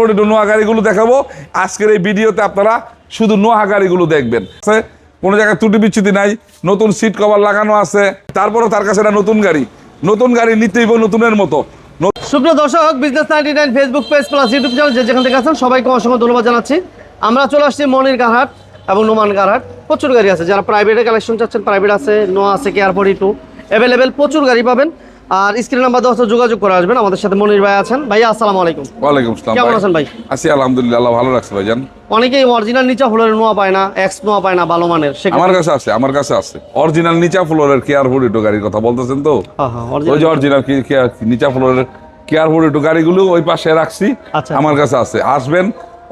নোয়া গাড়িগুলো দেখাবো। আজকের এই ভিডিওতে আপনারা শুধু নোয়া গাড়িগুলো দেখবেন কোনো জায়গায় ত্রুটি বিচ্ছুতি নাই। নতুন সিট কভার লাগানো আছে। তারপরেও তার কাছে একটা নতুন গাড়ি। নতুন গাড়ি নিতেই নতুনের মতো। সুপ্রিয় দর্শক business ninety nine Facebook page plus YouTube channel যে যেখান থেকে আছেন, সবাইকে অসংখ্য ধন্যবাদ জানাচ্ছি। আমরা চলে আসছি মনির গাহাট এবং নোমান গাহাট প্রচুর গাড়ি আছে। যারা প্রাইভেটে কালেকশন চাচ্ছেন প্রাইভেট আছে নো আছে কেয়ার ফোর্টি টু অ্যাভেলেবেল প্রচুর গাড়ি পাবেন। আর স্ক্রিন নাম্বার দেওয়া যোগাযোগ করে আসবেন। আমাদের সাথে মনির ভাই আছেন। ভাইয়া আসসালামু আলাইকুম। ওয়ালাইকুম আসসালাম কেমন আছেন ভাই? আছি আলহামদুলিল্লাহ আল্লাহ ভালো রাখছে ভাইজান। অনেকেই অরিজিনাল নিচা ফ্লোরের নোয়া পায় না এক্স নোয়া পায় না ভালো মানের। আমার কাছে আছে আমার কাছে আছে। অরিজিনাল নিচা ফ্লোরের কেয়ার হুডিটো গাড়ির কথা বলতেছেন তো? হ্যাঁ, হ্যাঁ, ওই। যে অরিজিনাল নিচা ফ্লোরের কেয়ার ফুড হুডিটো গাড়িগুলো ওই পাশে রাখছি। আচ্ছা। আমার কাছে আছে। আসবেন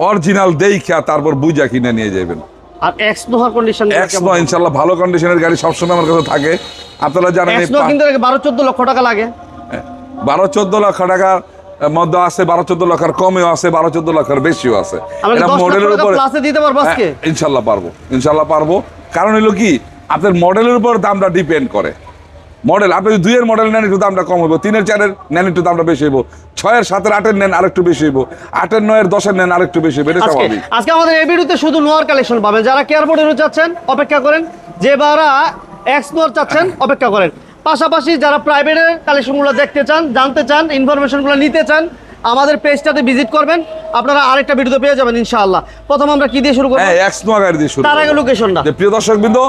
অরিজিনাল দেইখা তারপর বুঝা কিনে নিয়ে যাবেন আর এক্স নোহার কন্ডিশন ভালো কন্ডিশনের গাড়ি সবসময় আমার কাছে থাকে। আপনারা জানেন কিন্তু বারো চোদ্দ লক্ষ টাকা লাগে। বারো চোদ্দ লক্ষ টাকার মধ্যে আছে বারো চোদ্দ লক্ষের কমেও আছে বারো চোদ্দ লক্ষের বেশিও আছে। এটা মডেলের উপরে দিতে পারব হ্যাঁ, ইনশাল্লাহ পারব। ইনশাল্লাহ পারব। কারণ হলো কি? আপনার মডেলের উপর দামটা ডিপেন্ড করে। মডেল আপনি যদি দুইয়ের মডেল নেন একটু দামটা কম হইব। তিনের চারের নেন একটু দামটা বেশি হইব। ছয়ের সাতের আটের নেন আরেকটু বেশি হইব। আটের নয়ের দশের নেন আরেকটু বেশি হইব। এটা আজকে স্বাভাবিক আজকে আমাদের এই ভিডিওতে শুধু নোয়ার কালেকশন পাবেন। যারা কেয়ার বোর্ডের চাচ্ছেন অপেক্ষা করেন। যে বারা এক্স নোয়ার চাচ্ছেন অপেক্ষা করেন। পাশাপাশি যারা প্রাইভেটের কালেকশনগুলো দেখতে চান জানতে চান ইনফরমেশনগুলো নিতে চান আমাদের পেজটাতে ভিজিট করবেন। আপনারা আরেকটা ভিডিও পেয়ে যাবেন ইনশাআল্লাহ। প্রথম আমরা কি দিয়ে শুরু করব? হ্যাঁ এক্স নোয়া গাড়ি দিয়ে শুরু তার আগে লোকেশনটা প্রিয় দর্শক বিন্দু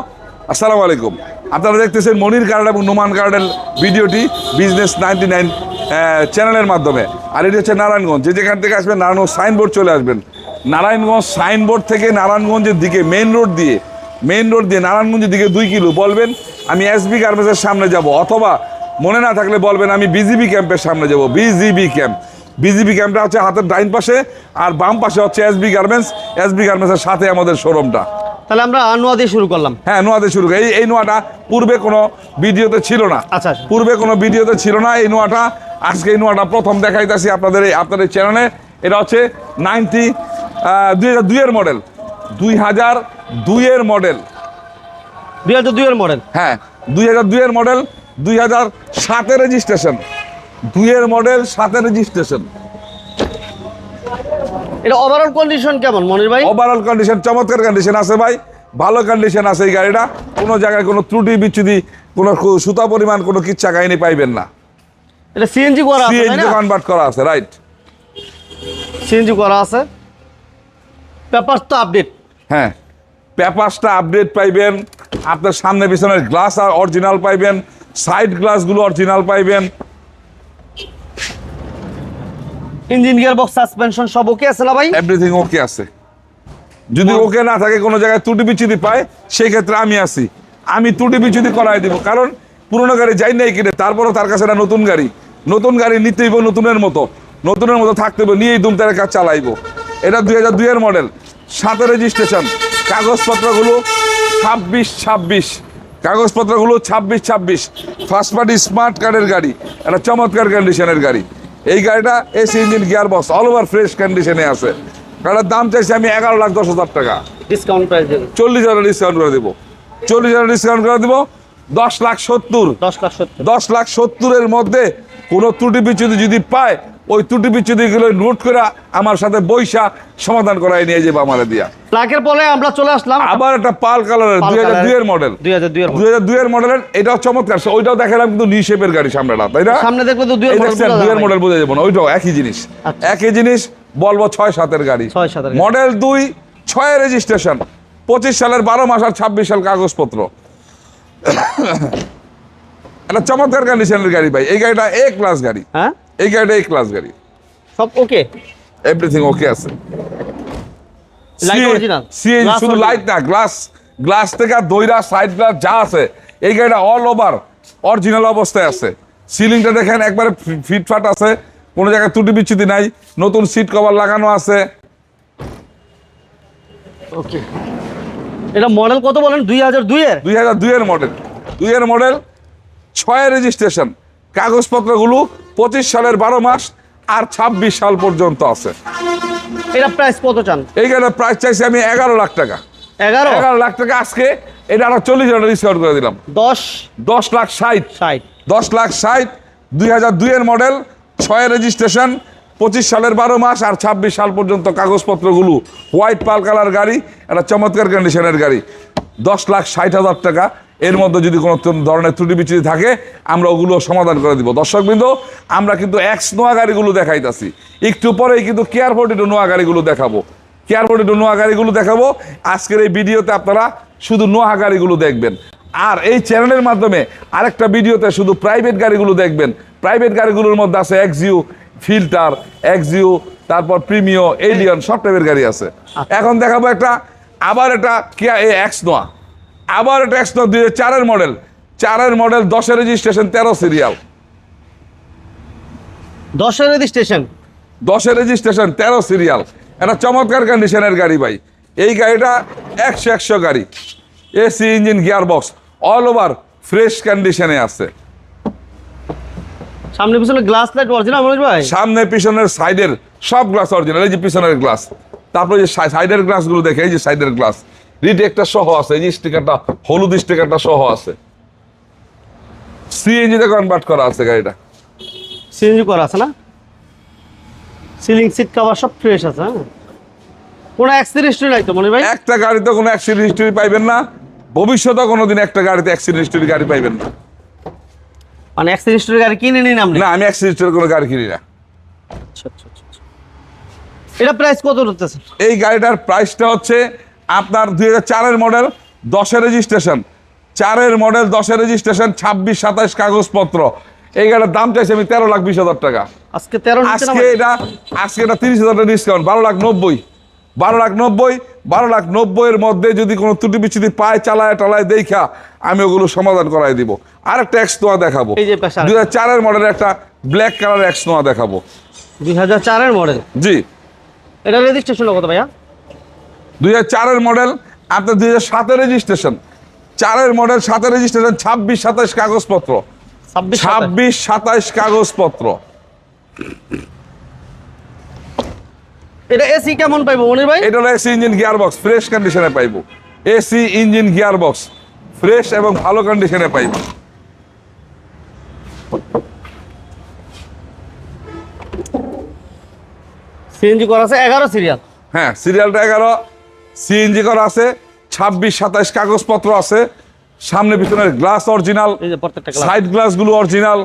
আসসালামু আলাইকুম। আপনারা দেখতেছেন মনির কার্ড এবং নোমান গার্ডের ভিডিওটি বিজনেস নাইনটি নাইন চ্যানেলের মাধ্যমে। আর এটি হচ্ছে নারায়ণগঞ্জ। যে যেখান থেকে আসবেন, নারায়ণগঞ্জ সাইনবোর্ড চলে আসবেন। নারায়ণগঞ্জ সাইনবোর্ড থেকে নারায়ণগঞ্জের দিকে মেন রোড দিয়ে মেইন রোড দিয়ে নারায়ণগঞ্জের দিকে দুই কিলো বলবেন, আমি এসবি গার্মেন্টসের সামনে যাব। অথবা মনে না থাকলে বলবেন, আমি বিজিবি ক্যাম্পের সামনে যাব। বিজিবি ক্যাম্প বিজিবি ক্যাম্পটা হচ্ছে হাতের ডাইন পাশে, আর বাম পাশে হচ্ছে এসবি গার্মেন্টস এসবি গার্মেন্টসের সাথে আমাদের শোরুমটা তাহলে আমরা নোয়া দিয়ে শুরু করলাম। হ্যাঁ নোয়াতে শুরু এই এই নোয়াটা পূর্বে কোনো ভিডিওতে ছিল না। আচ্ছা, আচ্ছা। পূর্বে কোনো ভিডিওতে ছিল না এই নোয়াটা। আজকে এই নোয়াটা প্রথম দেখাইতেছি আপনাদের এই আপনাদের চ্যানেলে এটা হচ্ছে নাইনটি দুই হাজার দুইয়ের মডেল দুই হাজার দুইয়ের মডেল দুই হাজার দুইয়ের মডেল হ্যাঁ দুই হাজার দুইয়ের মডেল দুই হাজার সাতের রেজিস্ট্রেশন দুইয়ের মডেল সাতের রেজিস্ট্রেশন এটা ওভারঅল কন্ডিশন কেমন মনির ভাই? ওভারঅল কন্ডিশন চমৎকার কন্ডিশন আছে ভাই। ভালো কন্ডিশন আছে এই গাড়িটা। কোনো জায়গায় কোনো ত্রুটি বিচ্ছুতি কোনো সুতা পরিমাণ কোনো কিচ্ছা কাহিনী পাইবেন না। এটা সিএনজি করা আছে সিএনজি কনভার্ট করা আছে রাইট সিএনজি করা আছে। পেপার তো আপডেট হ্যাঁ। পেপারসটা আপডেট পাইবেন আপনার সামনে পিছনের গ্লাস আর অরিজিনাল পাইবেন সাইড গ্লাসগুলো অরিজিনাল পাইবেন। ইঞ্জিন গিয়ার বক্স সাসপেনশন সব ওকে আছে না ভাই? এভরিথিং ওকে আছে। যদি ওকে না থাকে কোনো জায়গায় ত্রুটি বিচ্ছুতি পায় সেই ক্ষেত্রে আমি আছি। আমি ত্রুটি বিচ্ছুতি করাই দিব। কারণ পুরোনো গাড়ি যাই নাই কিনে তারপরও তার কাছে একটা নতুন গাড়ি। নতুন গাড়ি নিতে হইব নতুনের মতো। নতুনের মতো থাকতে হবে নিয়েই দুমতারের কাজ চালাইবো। এটা দুই হাজার দুইয়ের মডেল সাথে রেজিস্ট্রেশন কাগজপত্রগুলো ছাব্বিশ ছাব্বিশ। কাগজপত্রগুলো ছাব্বিশ ছাব্বিশ। ফার্স্ট পার্টি স্মার্ট কার্ডের গাড়ি। একটা চমৎকার কন্ডিশনের গাড়ি। এই গাড়িটা AC engine gear box all over fresh কন্ডিশনে আছে। গাড়ির দাম চাইছি আমি এগারো লাখ দশ হাজার টাকা। ডিসকাউন্ট প্রাইস চল্লিশ হাজার ডিসকাউন্ট করে দেবো। চল্লিশ হাজার ডিসকাউন্ট করে দেবো দশ লাখ সত্তর। দশ লাখ সত্তর। দশ লাখ সত্তরের মধ্যে কোনো ত্রুটি বিচ্যুতি যদি পায় ওই ত্রুটি বিচ্ছুতিগুলো নোট করে আমার সাথে বৈশা সমাধান করাই নিয়ে যাব আমার দিয়া। প্লাকের পরে আমরা চলে আসলাম। আবার একটা পাল কালারের দুই হাজার দুইয়ের মডেল। দুই হাজার দুইয়ের দুই হাজার দুইয়ের মডেলের এটাও চমৎকার। ওইটাও দেখালাম কিন্তু নি শেপের গাড়ি সামনেটা তাই না? সামনে দেখবে তো দুই দুইয়ের মডেল বোঝা যাব না ওইটাও একই জিনিস। আচ্ছা। একই জিনিস বলব ছয় সাতের গাড়ি। ছয় সাতের মডেল দুই ছয় রেজিস্ট্রেশন পঁচিশ সালের বারো মাস আর ছাব্বিশ সাল কাগজপত্র। একটা চমৎকার কন্ডিশনের গাড়ি ভাই এই গাড়িটা এ ক্লাস গাড়ি। হ্যাঁ? এই গাড়িটা এ ক্লাস গাড়ি। সব ওকে এভরিথিং ওকে আছে? সিএনজি শুধু লাইট না গ্লাস গ্লাস থেকে দইরা সাইড গ্লাস যা আছে এই গাড়িটা অল ওভার অরিজিনাল অবস্থায় আছে। সিলিংটা দেখেন একবারে ফিটফাট আছে কোনো জায়গায় ত্রুটি বিচ্ছুতি নাই নতুন সিট কভার লাগানো আছে। ওকে এটা মডেল কত বলেন? দুই হাজার দুইয়ের দুই হাজার দুইয়ের মডেল দুইয়ের মডেল ছয় রেজিস্ট্রেশন কাগজপত্রগুলো পঁচিশ সালের বারো মাস আর ছাব্বিশ সাল পর্যন্ত আছে। এটা প্রাইস কত চান? এইখানে প্রাইস চাইছি আমি এগারো লাখ টাকা। এগারো? এগারো লাখ টাকা আজকে এটা আরও চল্লিশ হাজার ডিসকাউন্ট করে দিলাম। দশ? দশ লাখ ষাট। ষাট। দশ লাখ ষাট দুই হাজার দুইয়ের মডেল ছয় রেজিস্ট্রেশন পঁচিশ সালের বারো মাস আর ছাব্বিশ সাল পর্যন্ত কাগজপত্রগুলো। হোয়াইট পাল কালার গাড়ি একটা চমৎকার কন্ডিশনের গাড়ি। দশ লাখ ষাট হাজার টাকা এর মধ্যে যদি কোনো ধরনের ত্রুটি বিচ্যুতি থাকে আমরা ওগুলো সমাধান করে দিব। দর্শকবৃন্দ আমরা কিন্তু এক্স নোয়া গাড়িগুলো দেখাইতাছি। একটু পরেই কিন্তু কেয়ার ফোর্টিটো নোয়া গাড়িগুলো দেখাবো। কেয়ার ফোর্টিটো নোয়া গাড়িগুলো দেখাবো। আজকের এই ভিডিওতে আপনারা শুধু নোয়া গাড়িগুলো দেখবেন। আর এই চ্যানেলের মাধ্যমে আরেকটা ভিডিওতে শুধু প্রাইভেট গাড়িগুলো দেখবেন। প্রাইভেট গাড়িগুলোর মধ্যে আছে এক্সিউ ফিল্টার এক্সিউ তারপর প্রিমিও এলিয়ন সব টাইপের গাড়ি আছে। এখন দেখাবো একটা আবার এটা কিয়া এক্স নোয়া। আবার এটা এক্স নোয়া দুই চারের মডেল। চারের মডেল দশের রেজিস্ট্রেশন তেরো সিরিয়াল দশের রেজিস্ট্রেশন দশের রেজিস্ট্রেশন তেরো সিরিয়াল একটা চমৎকার কন্ডিশনের গাড়ি ভাই। এই গাড়িটা একশো একশো গাড়ি। AC engine gear box all over fresh কন্ডিশনে আছে। সামনে পিছনে গ্লাস লাইট অরিজিনাল মনোজ ভাই? সামনে পিছনের সাইডের সব গ্লাস অরিজিনাল এই যে পিছনের গ্লাস তারপরে যে সাই- সাইডের গ্লাসগুলো দেখে এই যে সাইডের গ্লাস রিটেকটা সহ আছে এই যে স্টিকারটা হলুদ স্টিকারটা সহ আছে। সিএনজিতে কনভার্ট করা আছে গাড়িটা। সিএনজি করা আছে না? সিলিং সিট কভার সব ফ্রেশ আছে হ্যাঁ? কোনো অ্যাক্সিডেন্ট হিস্ট্রি নাই তো মনির ভাই? একটা গাড়িতে কোনো অ্যাক্সিডেন্ট হিস্টরি পাইবেন না। ভবিষ্যতে কোনোদিন একটা গাড়িতে অ্যাক্সিডেন্ট হিস্টরি গাড়ি পাইবেন না। মানে অ্যাক্সিডেন্ট হিস্ট্রি গাড়ি কিনে নিন আপনি? না আমি অ্যাক্সিডেন্ট হিস্টরি কোনো গাড়ি কিনি না। আচ্ছা আচ্ছা আচ্ছা, আচ্ছা। এটা প্রাইস কত হতেছে এই গাড়িটার প্রাইসটা হচ্ছে আপনার দুই হাজার চারের মডেল দশের রেজিস্ট্রেশন চারের মডেল দশের রেজিস্ট্রেশন ছাব্বিশ সাতাশ কাগজপত্র। এই গাড়ির দাম চাইছে আমি তেরো লাখ বিশ হাজার টাকা। আজকে তেরো আজকে এটা আজকে এটা তিরিশ হাজার টাকা ডিসকাউন্ট বারো লাখ নব্বই। বারো লাখ নব্বই বারো লাখ নব্বইয়ের মধ্যে যদি কোনো ত্রুটি বিচ্ছুতি পায় চালায় টালায় দেখা আমি ওগুলো সমাধান করাই দিব। আর একটা এক্স নোয়া দেখাবো দুই হাজার চারের মডেলের একটা ব্ল্যাক কালার এক্স নোয়া দেখাবো। দুই হাজার চারের মডেল জি। এটা রেজিস্ট্রেশন কত ভাইয়া? দুই হাজার চারের মডেল আপনার দুই হাজার সাতের রেজিস্ট্রেশন চারের মডেল সাতের রেজিস্ট্রেশন ছাব্বিশ সাতাশ কাগজপত্র। ছাব্বিশ সাতাশ। ছাব্বিশ সাতাশ কাগজপত্র। এটা এসি কেমন পাইবো মনির ভাই? এটা হলো AC engine gear box fresh কন্ডিশনে পাইবো। AC engine gear box fresh এবং ভালো কন্ডিশনে পাইবো। সিএনজি করা আছে এগারো সিরিয়াল হ্যাঁ সিরিয়ালটা এগারো সিএনজি করা আছে ছাব্বিশ সাতাশ কাগজপত্র আছে সামনে পিছনের গ্লাস অরিজিনাল সাইড গ্লাসগুলো অরিজিনাল।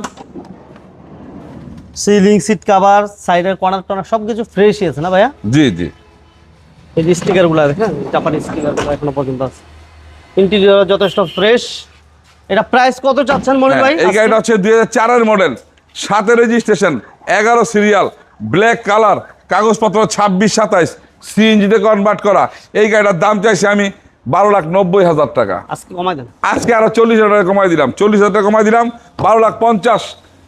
সিলিং সিট কভার সাইডের কর্নার টর্নার সব কিছু ফ্রেশই আছে না ভাইয়া? জি জি। এই যে স্টিকারগুলো দেখেন জাপানি স্টিকারগুলো এখনও পর্যন্ত আছে। ইন্টেরিয়র যথেষ্ট ফ্রেশ এটা প্রাইস কত চাচ্ছেন মনির হ্যাঁ, ভাই? এই গাড়িটা হচ্ছে দুই হাজার চারের মডেল সাতের রেজিস্ট্রেশন এগারো সিরিয়াল ব্ল্যাক কালার কাগজপত্র ছাব্বিশ সাতাইশ। সিএনজিতে কনভার্ট করা। এই গাড়িটার দাম চাইছি আমি বারো লাখ নব্বই হাজার টাকা। আজকে কমাই দেন। আজকে আরও চল্লিশ হাজার টাকা কমাই দিলাম। চল্লিশ হাজার টাকা কমাই দিলাম বারো লাখ পঞ্চাশ।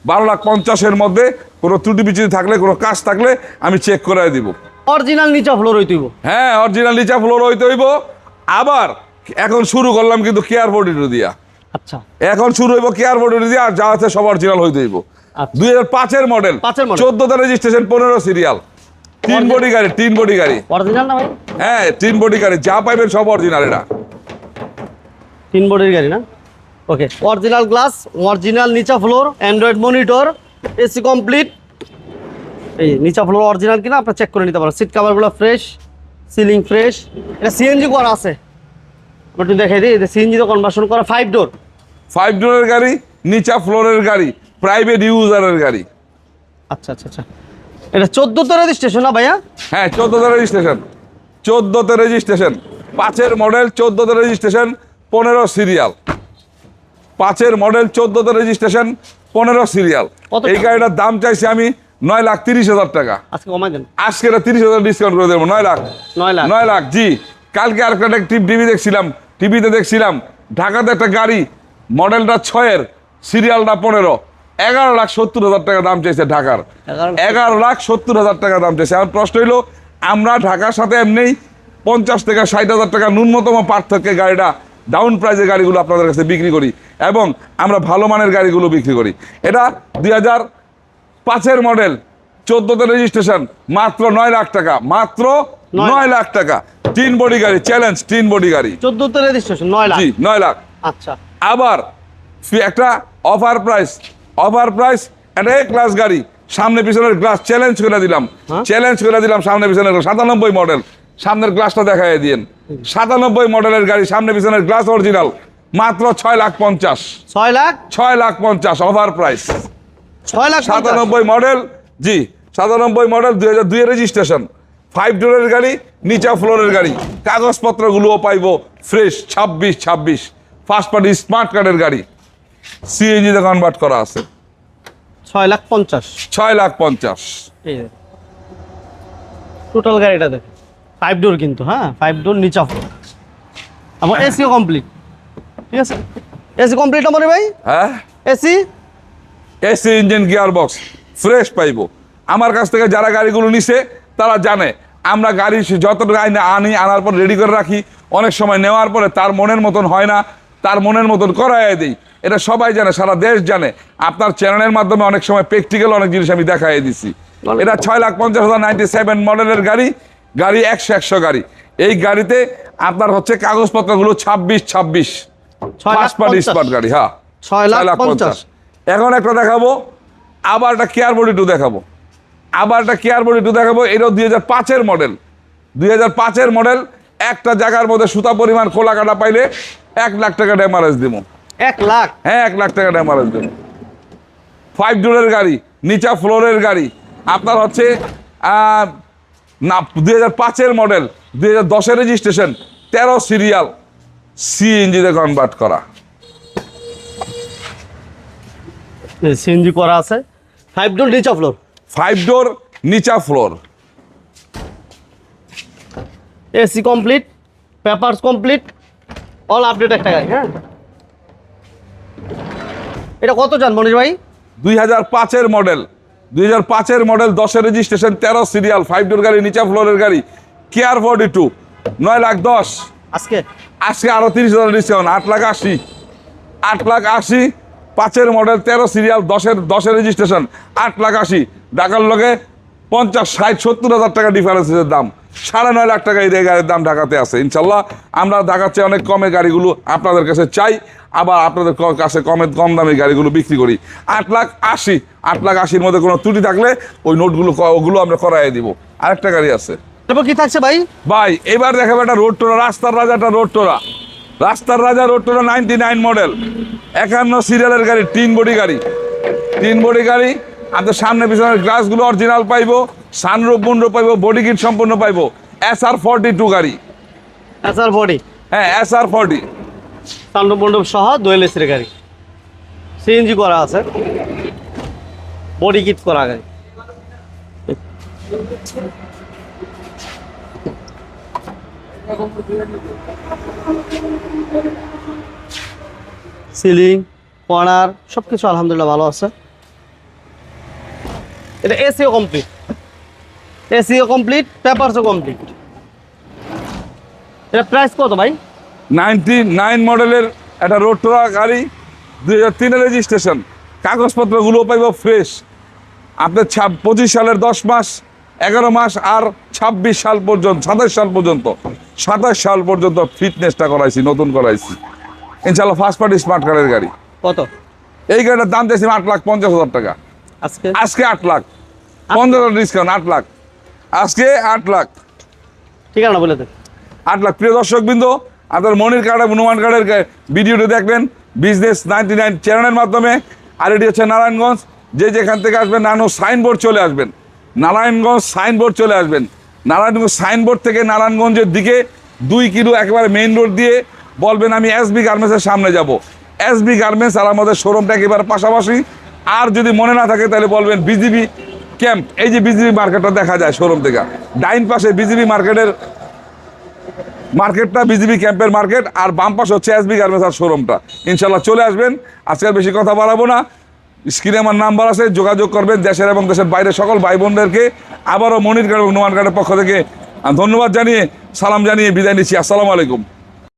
বারো লাখ পঞ্চাশের মধ্যে কোনো ত্রুটি বিচ্যুতি থাকলে কোনো কাজ থাকলে আমি চেক করে দিব। অরিজিনাল নিচা ফ্লোর হইতেইব হ্যাঁ অরিজিনাল নিচা ফ্লোর হইতে হইব। আবার এখন শুরু করলাম কিন্তু কেয়ার বডিটো দিয়া। আচ্ছা। এখন শুরু হইব কেয়ার বডিটো দিয়া আর যা আছে সব অরিজিনাল হইতে হইব। আচ্ছা। দুই হাজার পাঁচের মডেল পাঁচের। চোদ্দতে রেজিস্ট্রেশন পনেরো সিরিয়াল তিন বডি গাড়ি তিন বডি গাড়ি। অরিজিনাল না ভাই? হ্যাঁ তিন বডি গাড়ি। যা পাইবেন সব অরিজিনাল এটা তিন বোর্ডের গাড়ি না? ওকে অরিজিনাল গ্লাস অরিজিনাল নিচা floor android monitor AC complete এই নিচা ফ্লোর অরিজিনাল কিনা আপনার চেক করে নিতে পারেন। সিট কাভারগুলো ফ্রেশ সিলিং ফ্রেশ এটা সিএনজি করা আছে। একটু দেখাই দিই এটা সিএনজিতে কনভার্সন করা ফাইভ ডোর ফাইভ ডোরের গাড়ি নিচা ফ্লোরের গাড়ি প্রাইভেট ইউজারের গাড়ি। আচ্ছা আচ্ছা আচ্ছা। এটা চোদ্দোতে রেজিস্ট্রেশন না ভাইয়া? হ্যাঁ চোদ্দতে রেজিস্ট্রেশন চোদ্দতে রেজিস্ট্রেশন পাঁচের মডেল চোদ্দতে রেজিস্ট্রেশন পনেরো সিরিয়াল পাঁচের মডেল চোদ্দতে রেজিস্ট্রেশন পনেরো সিরিয়াল এই গাড়িটার দাম চাইছি আমি নয় লাখ তিরিশ হাজার টাকা। আজকে কমাই দেন। আজকে এটা তিরিশ হাজার ডিসকাউন্ট করে দেবো নয় লাখ। নয় লাখ। নয় লাখ জি। কালকে আরেকটা টিভি দেখছিলাম টিভিতে দেখছিলাম ঢাকাতে একটা গাড়ি মডেলটা ছয়ের সিরিয়ালটা পনেরো। এগারো লাখ সত্তর হাজার টাকা দাম চাইছে ঢাকার। এগারো লাখ সত্তর হাজার টাকা দাম চাইছে। আমার প্রশ্ন হইল আমরা ঢাকার সাথে এমনি পঞ্চাশ থেকে ষাট হাজার টাকা ন্যূনতম পার্থক্যে গাড়িটা ডাউন প্রাইজের গাড়িগুলো আপনাদের কাছে বিক্রি করি এবং আমরা ভালো মানের গাড়িগুলো বিক্রি করি। এটা দুই হাজার পাঁচের মডেল চোদ্দতে রেজিস্ট্রেশন মাত্র নয় লাখ টাকা মাত্র নয় নয় লাখ। টাকা। তিন বডি গাড়ি চ্যালেঞ্জ তিন বডি গাড়ি। চোদ্দোতে রেজিস্ট্রেশন নয় লাখ। জি নয় লাখ। আচ্ছা। আবার একটা অফার প্রাইস অফার প্রাইস একটা এ ক্লাস গাড়ি। সামনে পিছনের গ্লাস চ্যালেঞ্জ করে দিলাম? চ্যালেঞ্জ করে দিলাম সামনে পিছনের সাতানব্বই মডেল সামনের গ্লাসটা দেখাই দিন সাতানব্বই মডেলের গাড়ি সামনে পিছনের গ্লাস অরিজিনাল মাত্র ছয় লাখ পঞ্চাশ। ছয় লাখ? ছয় লাখ পঞ্চাশ ওভার প্রাইস ছয় লাখ সাতানব্বই মডেল জি সাতানব্বই মডেল দুই হাজার দুই রেজিস্ট্রেশন ফাইভ ডোরের গাড়ি নিচা ফ্লোরের গাড়ি। কাগজপত্রগুলোও পাইবো ফ্রেশ ছাব্বিশ ছাব্বিশ। ফার্স্ট পার্টি স্মার্ট কার্ডের গাড়ি। সিএনজিতে কনভার্ট করা আছে। ছয় লাখ পঞ্চাশ। ছয় লাখ পঞ্চাশ। টোটাল গাড়িটা দেখে ফাইভ ডোর কিন্তু হ্যাঁ? ফাইভ ডোর নিচা ফ্লোর আমার এসিও কমপ্লিট ঠিক আছে? এসি কমপ্লিট আমার ভাই? হ্যাঁ? AC AC engine gear box fresh পাইবো। আমার কাছ থেকে যারা গাড়িগুলো নিছে তারা জানে। আমরা গাড়ি যত আইনে আনি আনার পর রেডি করে রাখি। অনেক সময় নেওয়ার পরে তার মনের মতন হয় না। তার মনের মতন করাই দিই। এটা সবাই জানে সারা দেশ জানে। আপনার চ্যানেলের মাধ্যমে অনেক সময় প্র্যাকটিক্যাল অনেক জিনিস আমি দেখাই দিছি। এটা ছয় লাখ পঞ্চাশ হাজার নাইনটি সেভেন মডেলের গাড়ি গাড়ি একশো একশো গাড়ি। এই গাড়িতে আপনার হচ্ছে কাগজপত্রগুলো ছাব্বিশ ছাব্বিশ। ফার্স্ট পার্টি স্মার্ট গাড়ি হ্যাঁ। ছয় লাখ পঞ্চাশ। এখন একটা দেখাবো আবার একটা কেয়ার বডি টু দেখাবো। আবার একটা কেয়ার বডি টু দেখাবো এটাও দুই হাজার পাঁচের মডেল দুই হাজার পাঁচের মডেল একটা জায়গার মধ্যে সুতা পরিমাণ খোলা কাটা পাইলে এক লাখ টাকা ড্যামারেজ দিব এক লাখ? হ্যাঁ এক লাখ টাকা ড্যামারেজ দেবো ফাইভ ডোরের গাড়ি নিচা ফ্লোরের গাড়ি। আপনার হচ্ছে না দুই হাজার পাঁচের মডেল দুই হাজার দশের রেজিস্ট্রেশন তেরো সিরিয়াল সিএনজিতে কনভার্ট করা। সিএনজি করা আছে। ফাইভ ডোর নিচা ফ্লোর ফাইভ ডোর নিচা floor AC complete papers complete all update একটা গাড়ি হ্যাঁ? এটা কত চান মনির ভাই? দুই হাজার পাঁচের মডেল। দুই হাজার পাঁচের মডেল দশের রেজিস্ট্রেশন তেরো সিরিয়াল ফাইভ ডোর গাড়ি নিচা ফ্লোরের গাড়ি কেয়ার ফর্টি টু নয় লাখ দশ। আজকে? আজকে আরও তিরিশ হাজার ডিসকাউন্ট আট লাখ আশি। আট লাখ আশি পাঁচের মডেল তেরো সিরিয়াল দশের দশের রেজিস্ট্রেশন আট লাখ আশি। ঢাকার লগে পঞ্চাশ ষাট সত্তর হাজার টাকা ডিফারেন্সের দাম। সাড়ে নয় লাখ টাকা এই গাড়ির দাম ঢাকাতে আছে ইনশাল্লাহ। আমরা ঢাকার চেয়ে অনেক কমে গাড়িগুলো আপনাদের কাছে চাই আবার আপনাদের কাছে কমে কম দামে গাড়িগুলো বিক্রি করি। আট লাখ আশি আট লাখ আশির মধ্যে কোনো ত্রুটি থাকলে ওই নোটগুলো ওগুলো আমরা করাই দিব। আরেকটা গাড়ি আছে। তারপর কি থাকছে ভাই? ভাই এবার দেখাবো একটা রোড টোরা রাস্তার রাজা একটা রোড টোরা। রাস্তার রাজা রোড টোরা নাইনটি নাইন মডেল। একান্ন সিরিয়ালের গাড়ি তিন বডি গাড়ি। তিন বডি গাড়ি আপনার সামনে পিছনের গ্লাসগুলো অরিজিনাল পাইবো সানরূপ মুন্ডু পাইবো বডি কিট সম্পূর্ণ পাইবো। এস আর ফর্টি টু গাড়ি। এস আর বডি হ্যাঁ এস আর ফর্টি তাণ্ডব মণ্ডপ সহ দোয়েল এসির গাড়ি। সিএনজি করা আছে। বডি কিট করা গাড়ি। সিলিং কর্নার সব কিছু আলহামদুলিল্লাহ ভালো আছে। এটা এসিও কমপ্লিট এসিও কমপ্লিট পেপারসও কমপ্লিট এটা প্রাইস কত ভাই? নাইনটি নাইন মডেলের একটা রোড টোরা গাড়ি দুই হাজার তিনের রেজিস্ট্রেশন কাগজপত্রগুলো পাইব ফ্রেশ আপনার ছাব পঁচিশ সালের দশ মাস এগারো মাস আর ছাব্বিশ সাল পর্যন্ত সাতাশ সাল পর্যন্ত। সাতাশ সাল পর্যন্ত ফিটনেসটা করাইছি নতুন করাইছি। ইনশাল্লাহ ফার্স্ট পার্টি স্মার্ট কার্ডের গাড়ি। কত? এই গাড়িটার দাম দিয়েছি আট লাখ পঞ্চাশ হাজার টাকা। আজকে? আজকে আট লাখ। পঞ্চাশ ডিসকাউন্ট আট লাখ। আজকে আট লাখ। ঠিকানা বলে দেন। আট লাখ। প্রিয় দর্শক বিন্দু আপনার মনির কার্ড এবং নুমান কার্ডের ভিডিওটি দেখবেন বিজনেস নাইনটি নাইন চ্যানেলের মাধ্যমে। আর এটি হচ্ছে নারায়ণগঞ্জ। যে যেখান থেকে আসবেন নানো সাইনবোর্ড চলে আসবেন। নারায়ণগঞ্জ সাইনবোর্ড চলে আসবেন। নারায়ণগঞ্জ সাইনবোর্ড থেকে নারায়ণগঞ্জের দিকে দুই কিলো একেবারে মেইন রোড দিয়ে বলবেন আমি এসবি গার্মেন্টসের সামনে যাব। এসবি গার্মেন্টস আর আমাদের শোরুমটা একেবারে পাশাপাশি। আর যদি মনে না থাকে তাহলে বলবেন বিজিবি ক্যাম্প। এই যে বিজিবি মার্কেটটা দেখা যায় শোরুম থেকে। ডাইন পাশে বিজিবি মার্কেটের মার্কেটটা বিজিবি ক্যাম্পের মার্কেট, আর বাম পাশে হচ্ছে এসবি গার্মেন্টস আর শোরুমটা। ইনশাল্লাহ চলে আসবেন, আজকে আর বেশি কথা বাড়াবো না। স্ক্রিনে আমার নাম্বার আছে, যোগাযোগ করবেন দেশের এবং দেশের বাইরে সকল ভাই বোনদেরকে আবারও মনির গার্ড এবং নোমান গার্ডের পক্ষ থেকে ধন্যবাদ জানিয়ে, সালাম জানিয়ে বিদায় নিচ্ছি। আসসালামু আলাইকুম।